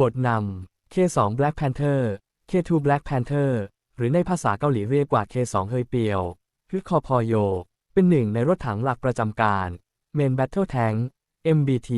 บทนำ K2 Black Panther K2 Black Panther หรือในภาษาเกาหลีเรียกว่า K2 เฮยเปียวคือคอพอโย เป็นหนึ่งในรถถังหลักประจำการ Main Battle Tank MBT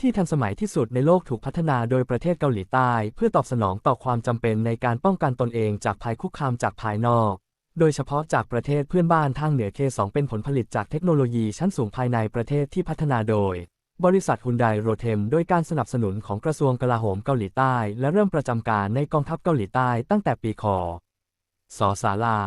ที่ทันสมัยที่สุดในโลกถูกพัฒนาโดยประเทศเกาหลีใต้ เพื่อตอบสนองต่อความจำเป็นในการป้องกันตนเองจากภัยคุกคามจากภายนอก โดยเฉพาะจากประเทศเพื่อนบ้านทางเหนือ K2 เป็นผลผลิตจากเทคโนโลยีชั้นสูงภายในประเทศที่พัฒนาโดย บริษัทฮุนไดโรเทมโดยการสนับสนุนของกระทรวงกลาโหมเกาหลีใต้ และเริ่มประจำการในกองทัพเกาหลีใต้ตั้งแต่ปีคศศาลา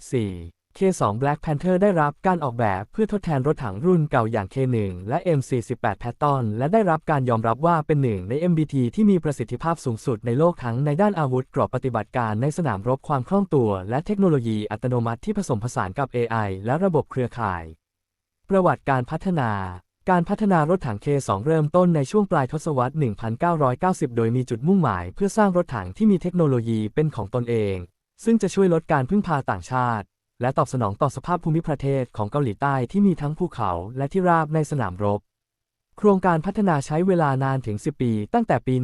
2014 K2 Black Panther ได้รับการออกแบบเพื่อทดแทนรถถังรุ่นเก่าอย่าง K1 และ M48 Patton และได้รับการยอมรับว่าเป็นหนึ่งใน MBT ที่มีประสิทธิภาพสูงสุดในโลกทั้งในด้านอาวุธกรอบปฏิบัติการในสนามรบความคล่องตัว และเทคโนโลยีอัตโนมัติที่ผสมผสานกับ AI และระบบเครือข่าย ประวัติการพัฒนา การพัฒนารถถัง K2 เริ่มต้นในช่วงปลายทศวรรษ 1990 โดยมีจุดมุ่งหมายเพื่อสร้างรถถังที่มีเทคโนโลยีเป็นของตนเอง ซึ่งจะช่วยลดการพึ่งพาต่างชาติ และตอบสนองต่อสภาพภูมิประเทศของเกาหลีใต้ที่มีทั้งภูเขาและที่ราบในสนามรบ โครงการพัฒนาใช้เวลานานถึง 10 ปี ตั้งแต่ปี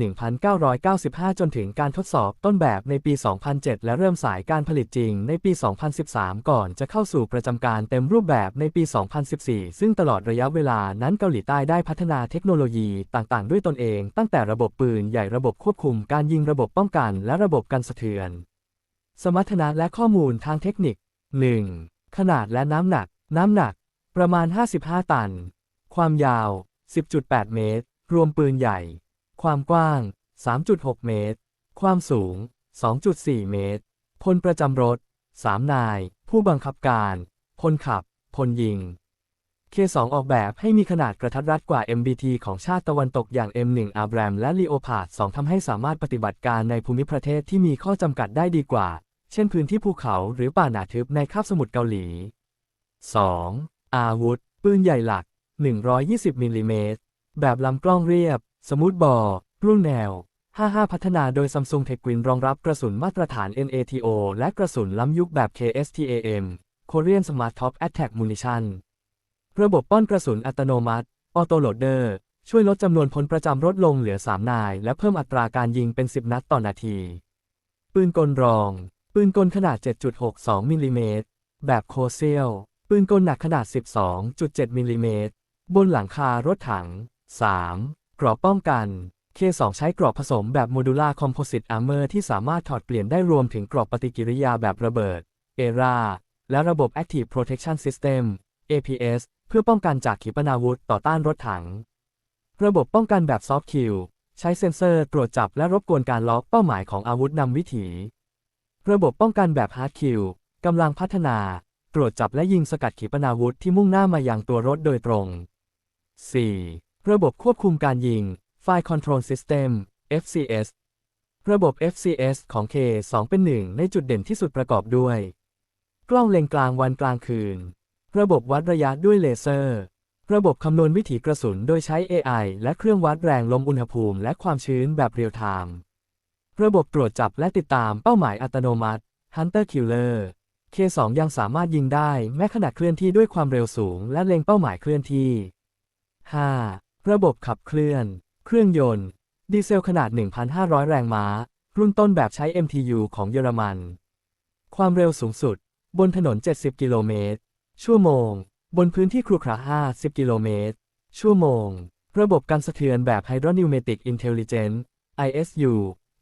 1995 จนถึงการทดสอบต้นแบบในปี 2007 และเริ่มสายการผลิตจริงในปี 2013 ก่อนจะเข้าสู่ประจำการเต็มรูปแบบในปี 2014 ซึ่งตลอดระยะเวลานั้นเกาหลีใต้ได้พัฒนาเทคโนโลยีต่างๆ ด้วยตนเอง ตั้งแต่ระบบปืนใหญ่ระบบควบคุมการยิงระบบป้องกัน และระบบกันสะเทือน สมรรถนะและข้อมูลทางเทคนิค 1. ขนาดและน้ำหนัก น้ำหนัก ประมาณ 55 ตัน ความยาว 10.8 เมตร รวมปืนใหญ่ ความกว้าง 3.6 เมตร ความสูง 2.4 เมตร พลประจำรถ 3 นาย ผู้บังคับการ พลขับ พลยิง K2 ออกแบบให้มีขนาดกระทัดรัดกว่า MBT ของชาติตะวันตกอย่าง M1 Abram และ Leopard 2ทำให้สามารถปฏิบัติการในภูมิประเทศที่มีข้อจำกัดได้ดีกว่า เช่นพื้นที่ภูเขาหรือป่าหนาทึบในคาบสมุทรเกาหลี 2. อาวุธ ปืนใหญ่หลัก 120 มิลลิเมตร แบบลำกล้องเรียบ สมูทบอร์รุ่นแนว 55 พัฒนาโดย Samsung t e c w i n รองรับกระสุนมาตรฐาน NATO และกระสุนล้ำยุคแบบ KSTAM Korean Smart Top Attack Munition ระบบป้อนกระสุนอัตโนมัติออโตโหลดเดอร์ช่วยลดจำนวนพลประจำรถลงเหลือ 3 นาย และเพิ่มอัตราการยิงเป็น 10 นัดต่อนาที ปืนกลรอง ปืนกลขนาด 7.62 มิลลิเมตร แบบโคเซียล ปืนกลหนักขนาด 12.7 มิลลิเมตร บนหลังคารถถัง 3. กรอบป้องกัน K2 ใช้กรอบผสมแบบโมดูล่าคอมโพสิตอาร์เมอร์ที่สามารถถอดเปลี่ยนได้รวมถึงกรอบปฏิกิริยาแบบระเบิดเอราและระบบ Active Protection System APS เพื่อป้องกันจากขีปนาวุธต่อต้านรถถัง ระบบป้องกันแบบซอฟต์คิวใช้เซ็นเซอร์ตรวจจับและรบกวนการล็อกเป้าหมายของอาวุธนำวิถี ระบบป้องกันแบบฮาร์ดคิวกำลังพัฒนา ตรวจจับและยิงสกัดขีปนาวุธที่มุ่งหน้ามายังตัวรถโดยตรง 4. ระบบควบคุมการยิง Fire Control System FCS ระบบ FCS ของ K2 เป็นหนึ่งในจุดเด่นที่สุดประกอบด้วย กล้องเล็งกลางวันกลางคืน ระบบวัดระยะด้วยเลเซอร์ ระบบคำนวณวิถีกระสุนโดยใช้ AI และเครื่องวัดแรงลมอุณหภูมิและความชื้นแบบเรียลไทม์ระบบตรวจจับและติดตามเป้าหมายอัตโนมัติ Hunter Killer K2 ยังสามารถยิงได้แม้ขณะเคลื่อนที่ด้วยความเร็วสูงและเล็งเป้าหมายเคลื่อนที่ 5. ระบบขับเคลื่อน เครื่องยนต์ ดีเซลขนาด 1,500 แรงม้า รุ่นต้นแบบใช้ MTU ของเยอรมัน ความเร็วสูงสุด บนถนน 70 กิโลเมตร ชั่วโมง บนพื้นที่ครุขระ50 กิโลเมตร ชั่วโมง ระบบการสะเทือนแบบ Hydronumatic Intelligence ISU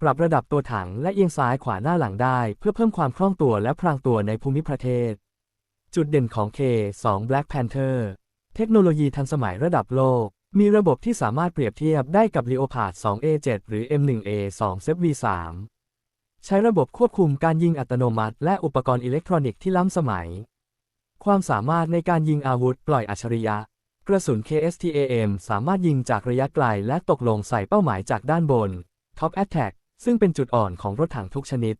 ปรับระดับตัวถังและเอียงซ้ายขวาหน้าหลังได้ เพื่อเพิ่มความคล่องตัวและพรางตัวในภูมิประเทศ จุดเด่นของ K2 Black Panther เทคโนโลยีทันสมัยระดับโลก มีระบบที่สามารถเปรียบเทียบได้กับ Leopard 2A7 หรือ M1A2 ZV3 ใช้ระบบควบคุมการยิงอัตโนมัติ และอุปกรณ์อิเล็กทรอนิกส์ที่ล้ำสมัย ความสามารถในการยิงอาวุธปล่อยอัจฉริยะ กระสุน KSTAM สามารถยิงจากระยะไกลและตกลงใส่เป้าหมายจากด้านบน Top Attack ซึ่งเป็นจุดอ่อนของรถถังทุกชนิด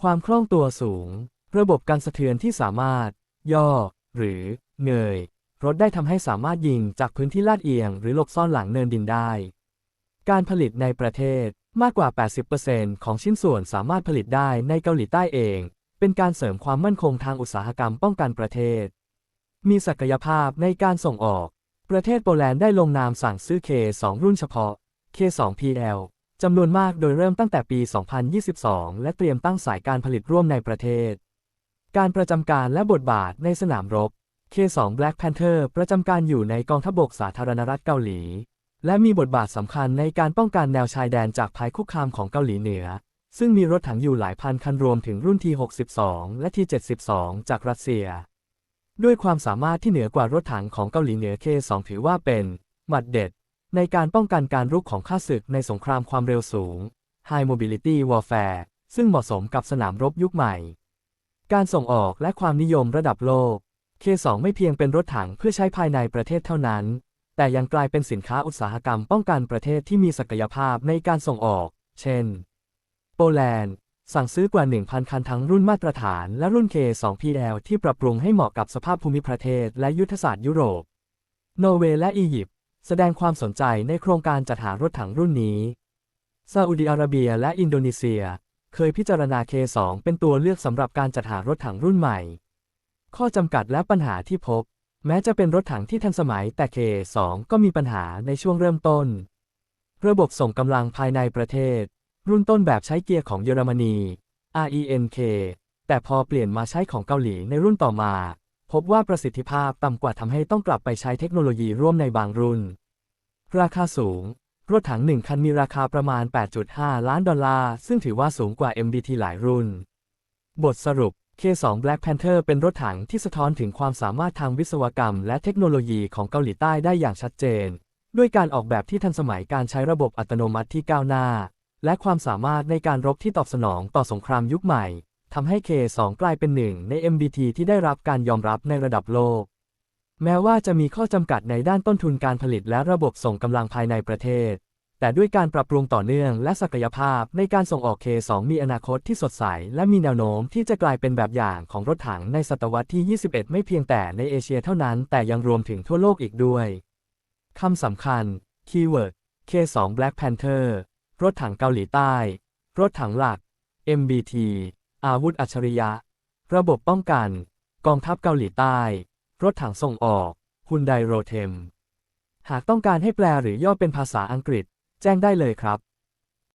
ความคล่องตัวสูง ระบบการสะเทือนที่สามารถ ย่อ หรือ เงย รถได้ทำให้สามารถยิงจากพื้นที่ลาดเอียง หรือหลบซ่อนหลังเนินดินได้ การผลิตในประเทศมากกว่า 80%ของชิ้นส่วนสามารถผลิตได้ในเกาหลีใต้เอง เป็นการเสริมความมั่นคงทางอุตสาหกรรมป้องกันประเทศ มีศักยภาพในการส่งออก ประเทศโปแลนด์ได้ลงนามสั่งซื้อ K2 รุ่นเฉพาะ K2PL จำนวนมากโดยเริ่มตั้งแต่ปี 2022 และเตรียมตั้งสายการผลิตร่วมในประเทศ การประจำการและบทบาทในสนามรบ K2 Black Panther ประจำการอยู่ในกองทัพบกสาธารณรัฐเกาหลี และมีบทบาทสำคัญในการป้องกันแนวชายแดนจากภัยคุกคามของเกาหลีเหนือ ซึ่งมีรถถังอยู่หลายพันคันรวมถึงรุ่น T62 และ T72 จากรัสเซีย ด้วยความสามารถที่เหนือกว่ารถถังของเกาหลีเหนือ K2 ถือว่าเป็นหมัดเด็ด ในการป้องกันการรุกของข้าศึกในสงครามความเร็วสูง High Mobility Warfare ซึ่งเหมาะสมกับสนามรบยุคใหม่ การส่งออกและความนิยมระดับโลก K2 ไม่เพียงเป็นรถถังเพื่อใช้ภายในประเทศเท่านั้น แต่ยังกลายเป็นสินค้าอุตสาหกรรมป้องกันประเทศที่มีศักยภาพในการส่งออก เช่น โปแลนด์ สั่งซื้อกว่า 1,000 คันทั้งรุ่นมาตรฐานและรุ่น K2PL ที่ปรับปรุงให้เหมาะกับสภาพภูมิประเทศและยุทธศาสตร์ยุโรป นอร์เวย์และอียิปต์แสดงความสนใจในโครงการจัดหารถถังรุ่นนี้ซาอุดิอาระเบียและอินโดนีเซีย เคยพิจารณา K2 เป็นตัวเลือกสำหรับการจัดหารถถังรุ่นใหม่ ข้อจำกัดและปัญหาที่พบ แม้จะเป็นรถถังที่ทันสมัยแต่ K2 ก็มีปัญหาในช่วงเริ่มต้น ระบบส่งกำลังภายในประเทศ รุ่นต้นแบบใช้เกียร์ของเยอรมนี RENK แต่พอเปลี่ยนมาใช้ของเกาหลีในรุ่นต่อมา พบว่าประสิทธิภาพต่ำกว่าทำให้ต้องกลับไปใช้เทคโนโลยีร่วมในบางรุ่น ราคาสูง รถถังหนึ่งคันมีราคาประมาณ 8.5 ล้านดอลลาร์ ซึ่งถือว่าสูงกว่า MBT หลายรุ่น บทสรุป K2 Black Panther เป็นรถถังที่สะท้อนถึงความสามารถทางวิศวกรรม และเทคโนโลยีของเกาหลีใต้ได้อย่างชัดเจน ด้วยการออกแบบที่ทันสมัยการใช้ระบบอัตโนมัติที่ก้าวหน้า และความสามารถในการรบที่ตอบสนองต่อสงครามยุคใหม่ทำให้ K2 กลายเป็นหนึ่งใน MBT ที่ได้รับการยอมรับในระดับโลก แม้ว่าจะมีข้อจำกัดในด้านต้นทุนการผลิตและระบบส่งกำลังภายในประเทศ แต่ด้วยการปรับปรุงต่อเนื่องและศักยภาพในการส่งออก K2 มีอนาคตที่สดใส และมีแนวโน้มที่จะกลายเป็นแบบอย่างของรถถังในศตวรรษที่ 21 ไม่เพียงแต่ในเอเชียเท่านั้น แต่ยังรวมถึงทั่วโลกอีกด้วย คำสำคัญ คีย์เวิร์ด K2 Black Panther รถถังเกาหลีใต้ รถถังหลัก MBT อาวุธอัจฉริยะ ระบบป้องกัน กองทัพเกาหลีใต้ รถถังส่งออกฮุนไดโรเทม หากต้องการให้แปลหรือย่อเป็นภาษาอังกฤษ แจ้งได้เลยครับ